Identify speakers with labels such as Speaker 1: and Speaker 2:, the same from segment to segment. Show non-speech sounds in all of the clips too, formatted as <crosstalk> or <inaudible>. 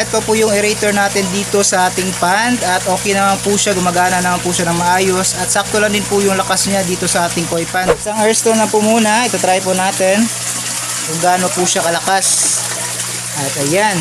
Speaker 1: Ito po yung aerator natin dito sa ating pan at okay naman po siya, gumagana naman po siya ng maayos at sakto lang din po yung lakas niya dito sa ating koi pan. Isang airstone na po muna, ito try po natin kung gaano po siya kalakas. At ayan,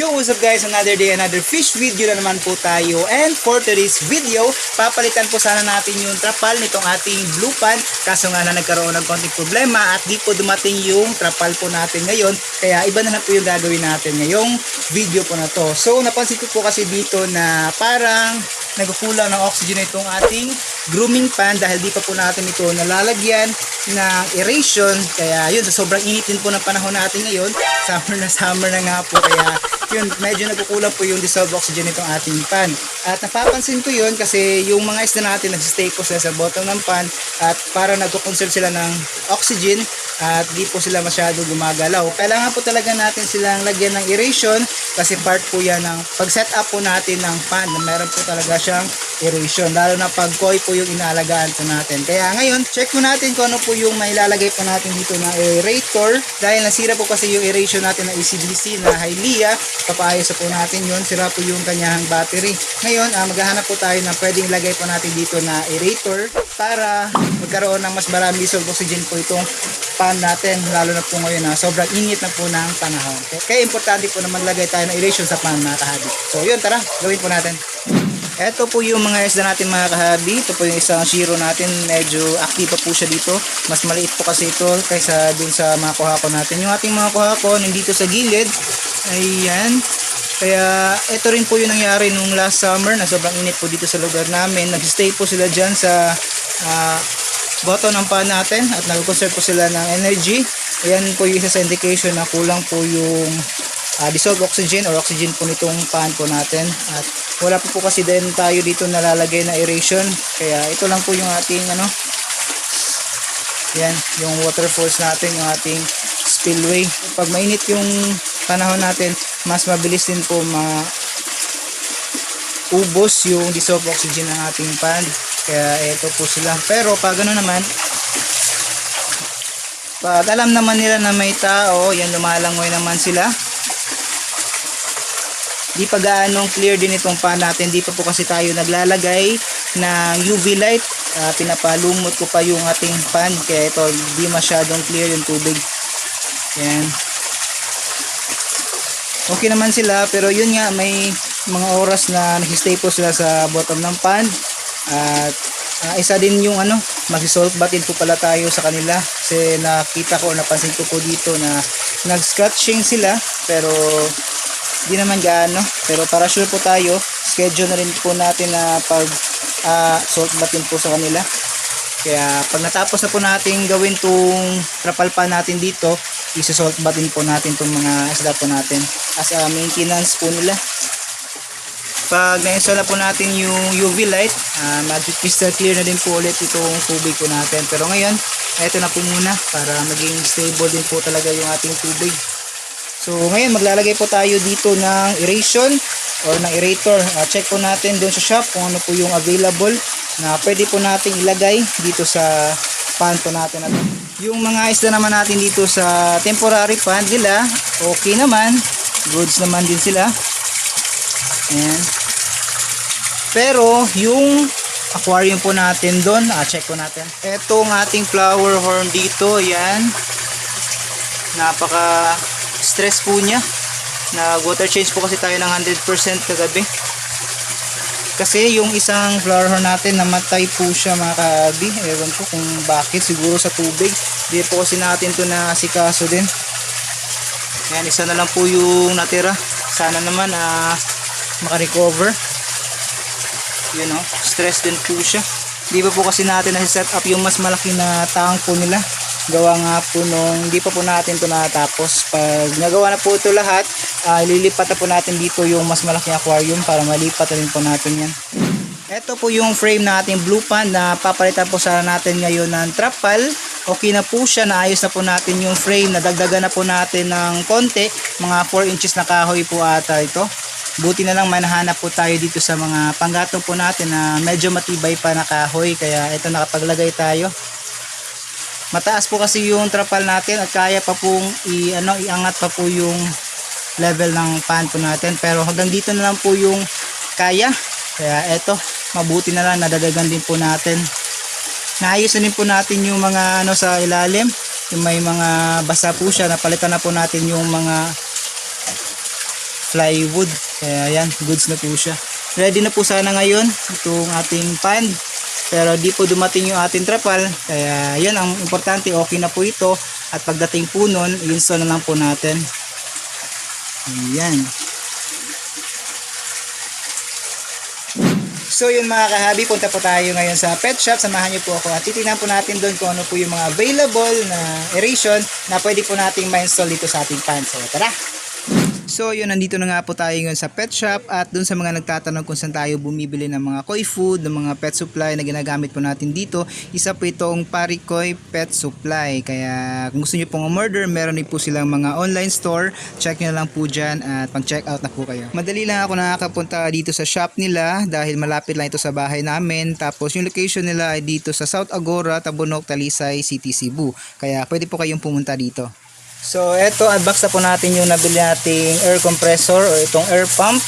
Speaker 1: Yo, what's up guys? Another day, another fish video na naman po tayo. And for today's video, papalitan po sana natin yung trapal nitong ating blue pan. Kaso nga na nagkaroon ng konting problema at di po dumating yung trapal po natin ngayon. Kaya iba na lang po yung gagawin natin ngayong video po na to. So, napansin ko po kasi dito na parang nagkukulang ng oxygen itong ating grooming pan dahil di pa po natin ito nalalagyan ng aeration. Kaya yun, sa sobrang init din po ng panahon natin ngayon, summer na summer na nga po. Kaya yun, medyo nagkukulang po yung dissolved oxygen nitong ating pan. At napapansin ko yun kasi yung mga isda natin nagsistay po sila sa bottom ng pan at para nagko-conserve sila ng oxygen at di po sila masyado gumagalaw. Kailangan po talaga natin silang lagyan ng aeration kasi part po yan ng pag-set up po natin ng pan na meron po talaga siyang aeration. Lalo na pag koi po yung inaalagaan po natin. Kaya ngayon, check mo natin kung ano po yung mailalagay po natin dito na aerator. Dahil nasira po kasi yung aeration natin ng ECDC na Hylia. Papaayos na po natin yun. Sira po yung kanyang battery. Ngayon, ah, maghahanap po tayo ng pwedeng ilagay po natin dito na aerator para magkaroon ng mas marami dissolved oxygen po itong pan natin lalo na po ngayon na sobrang init na po ng panahon. Kaya, importante po na maglagay tayo ng aeration sa pan mga kahabi. So yun, tara, gawin po natin. Ito po yung mga isda natin mga kahabi. Ito po yung isang shiro natin. Medyo active pa po siya dito. Mas maliit po kasi ito kaysa dun sa mga kuhako natin. Yung ating mga kuhako nandito sa gilid. Ayan. Kaya ito rin po yung nangyari nung last summer na sobrang init po dito sa lugar namin. Nag-stay po sila dyan sa ah, bottom ng pan natin at nag-conserve po sila ng energy. Ayan po yung isa sa indication na kulang po yung ah, dissolved oxygen or oxygen po nitong pan po natin. At wala po po kasi din tayo dito nalalagay na aeration. Kaya ito lang po yung ating ano, yan, yung waterfalls natin, yung ating spillway. Pag mainit yung panahon natin, mas mabilis din po ma ubos yung dissolved oxygen ng ating pan. Kaya ito po sila. Pero pag ano naman, pag alam naman nila na may tao, yan lumalangoy naman sila. Di pa gaanong clear din itong pan natin. Di pa po kasi tayo naglalagay ng UV light. Ah, pinapalumot ko pa yung ating pan. Kaya ito, di masyadong clear yung tubig. Yan. Okay naman sila, pero yun nga, may mga oras na nag-stay po sila sa bottom ng pan. At ah, isa din yung ano, mag-salt po pala tayo sa kanila. Kasi nakita ko, napansin ko po dito na nag-scratching sila. Pero di naman gaano. Pero para sure po tayo, schedule na rin po natin na pag ah, salt batin po sa kanila. Kaya pag natapos na po natin gawin tong trapal pa natin dito, isa-salt batin po natin tong mga isda po natin as a maintenance po nila. Pag na-install na po natin yung UV light, uh, mag-crystal clear na din po ulit itong tubig po natin. Pero ngayon, eto na po muna para maging stable din po talaga yung ating tubig. So ngayon maglalagay po tayo dito ng aeration or ng aerator. Uh, check po natin doon sa shop kung ano po yung available na pwede po nating ilagay dito sa pan po natin. At yung mga isda naman natin dito sa temporary pan nila, okay naman. Goods naman din sila. Ayan. Pero yung aquarium po natin doon, ah, check po natin. Ito ang ating flower horn dito, yan. Napaka stress po niya. Nag water change po kasi tayo ng 100% kagabi. Kasi yung isang flower horn natin namatay po siya mga kaabi. Ewan ko kung bakit. Siguro sa tubig. Hindi po kasi natin to na sikaso din. Yan, isa na lang po yung natira. Sana naman ah, makarecover. Yun o, stress din po siya. Di ba po kasi natin na-set up yung mas malaki na tank po nila. Gawa nga po nung hindi pa po natin to natapos. Pag nagawa na po ito lahat, ah, ililipat na po natin dito yung mas malaking aquarium para malipat na rin po natin yan. Ito po yung frame natin blue pan na papalitan po sana natin ngayon ng trapal. Okay na po siya, naayos na po natin yung frame, nadagdagan na po natin ng konti, mga 4 inches na kahoy po ata ito. Buti na lang may nahanap po tayo dito sa mga panggatong po natin na medyo matibay pa na kahoy, kaya ito nakapaglagay tayo. Mataas po kasi yung trapal natin at kaya pa pong i, ano, iangat pa po yung level ng pan po natin. Pero hanggang dito na lang po yung kaya. Kaya eto, mabuti na lang nadadagan din po natin. Naayos na din po natin yung mga ano sa ilalim. Yung may mga basa po siya. Napalitan na po natin yung mga plywood. Kaya yan, goods na po siya. Ready na po sana ngayon itong ating pan. Pero di po dumating yung ating trapal. Kaya yan ang importante, okay na po ito. At pagdating po nun, install na lang po natin. Ayan. So yun mga kahabi, punta po tayo ngayon sa pet shop. Samahan niyo po ako at titignan po natin doon kung ano po yung mga available na aeration na pwede po nating ma-install dito sa ating pan. So tara! So yun, nandito na nga po tayo ngayon sa pet shop at dun sa mga nagtatanong kung saan tayo bumibili ng mga koi food, ng mga pet supply na ginagamit po natin dito, isa po itong Parikoy Pet Supply. Kaya kung gusto niyo pong umorder, meron din po silang mga online store. Check nyo lang po dyan at pang-check out na po kayo. Madali lang ako nakakapunta dito sa shop nila dahil malapit lang ito sa bahay namin. Tapos yung location nila ay dito sa South Agora, Tabunok, Talisay, City, Cebu. Kaya pwede po kayong pumunta dito. So, eto, unbox na po natin yung nabili nating air compressor o itong air pump.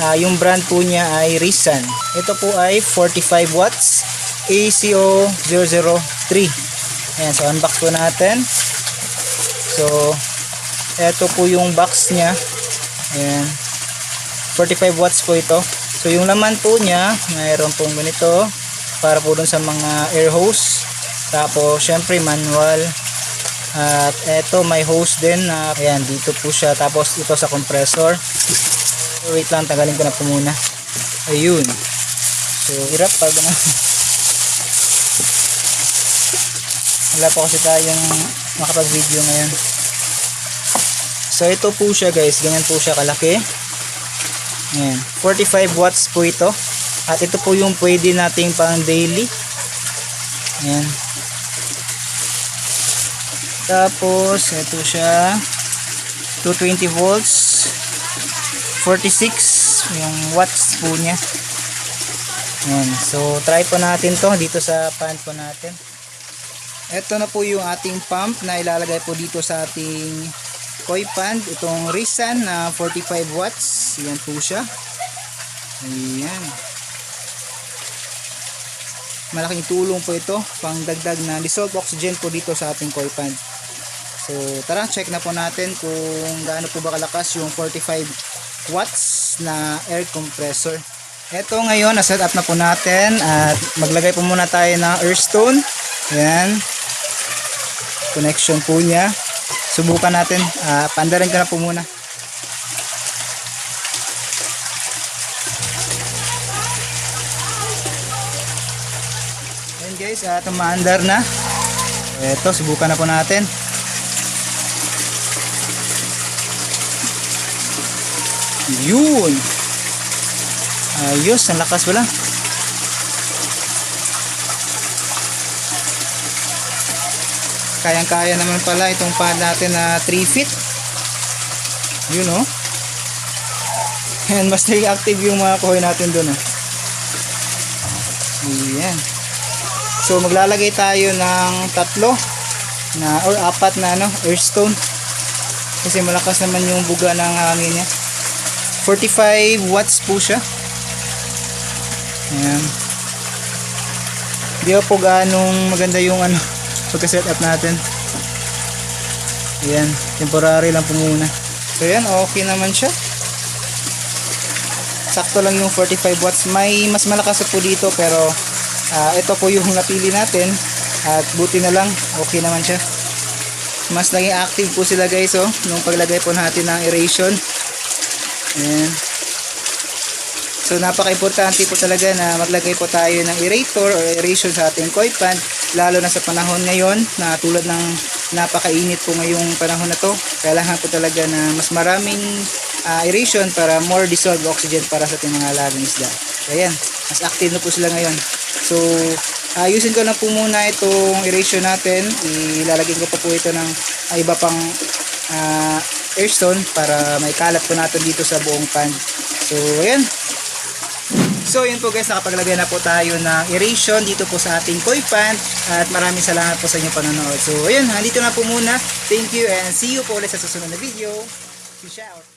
Speaker 1: Ah, yung brand po niya ay Risan. Ito po ay 45 watts ACO 003. Ayan, so unbox po natin. So, eto po yung box niya. Ayan. 45 watts po ito. So, yung laman po niya, mayroon pong ganito para po dun sa mga air hose. Tapos, syempre, manual. At eto may hose din na ayan dito po siya tapos ito sa compressor. So, wait lang tagalin ko na po muna. Ayun. So hirap pag ano. <laughs> Wala po kasi tayong makapag-video ngayon. So ito po siya guys, ganyan po siya kalaki. Ayan, 45 watts po ito. At ito po yung pwede nating pang daily. Ayan. Tapos, ito siya. 220 volts. 46 yung watts po niya. Ayan. So, try po natin to dito sa pan po natin. Ito na po yung ating pump na ilalagay po dito sa ating koi pan. Itong Risan na 45 watts. Yan po siya. Ayan. Malaking tulong po ito pang dagdag na dissolved oxygen po dito sa ating koi pan. So, tara, check na po natin kung gaano po ba kalakas yung 45 watts na air compressor. Ito ngayon, na-set up na po natin at maglagay po muna tayo ng earthstone. Ayan. Connection po niya. Subukan natin. Uh, pandarin ko na po muna. Ayan guys, uh, tumaandar na. Ito, subukan na po natin. Yun. Ayos, ang lakas wala. Kayang-kaya naman pala itong pad natin na 3 feet. Yun oh. And mas active yung mga kuhoy natin dun oh. Ayan. So maglalagay tayo ng tatlo na or apat na ano, earthstone. Kasi malakas naman yung buga ng hangin niya. 45 watts po siya. Ayan. Hindi po ganong maganda yung ano, <laughs> pagka-set up natin. Ayan, temporary lang po muna. So yan, okay naman siya. Sakto lang yung 45 watts. May mas malakas po dito pero uh, ito po yung <laughs> napili natin. At buti na lang, okay naman siya. Mas naging active po sila guys oh, nung paglagay po natin ng aeration. Ayan. So napaka-importante po talaga na maglagay po tayo ng aerator or aeration sa ating koi pan lalo na sa panahon ngayon na tulad ng napakainit po ngayong panahon na to. Kailangan po talaga na mas maraming uh, aeration para more dissolved oxygen para sa ating mga alagang isda. Ayan, mas active na po sila ngayon. So ayusin ko na po muna itong aeration natin. Ilalagay ko pa po ito ng uh, iba pang uh, airstone para may kalat po natin dito sa buong pan. So, ayan. So, yun po guys, nakapaglagay na po tayo ng aeration dito po sa ating koi pan at maraming salamat po sa inyong panonood. So, ayan, nandito na po muna. Thank you and see you po ulit sa susunod na video. Peace out.